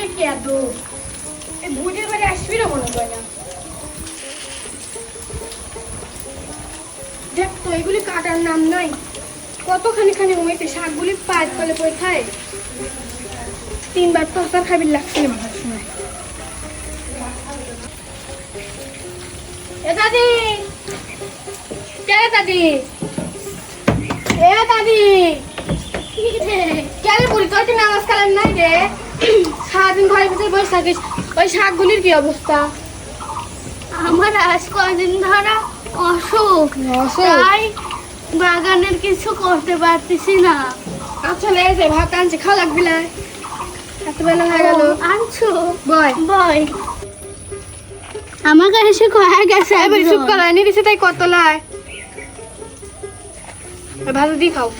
বাগানে কি এত? এই বাড়ি আসবি না মনে না? দেখ তো, এগুলি কাটার নাম নাই। কতখানি খানি শাকগুলি পড়ে খায়। তিনবার লাগছে আমার সময় এ দাদি! কে দাদি? এ দাদি! কেন বুড়ি নামাজ কালাম নাই? গাছে বসে থাকিস ওই শাকগুলির কি অবস্থা? আমার আজ কদিন ধরা অসুখ। তাই বাগানের কিছু করতে পারতেছি না। আচ্ছা এই যে ভাত আনছি খাওয়া লাগবি না এতবেলা হয়ে গেল। আনছো? বয়। বয়। আমার কাছে সে কয়া গেছে আমি সুখ করা এনে দিছে তাই কত লয়। ভালো দিয়ে খাও।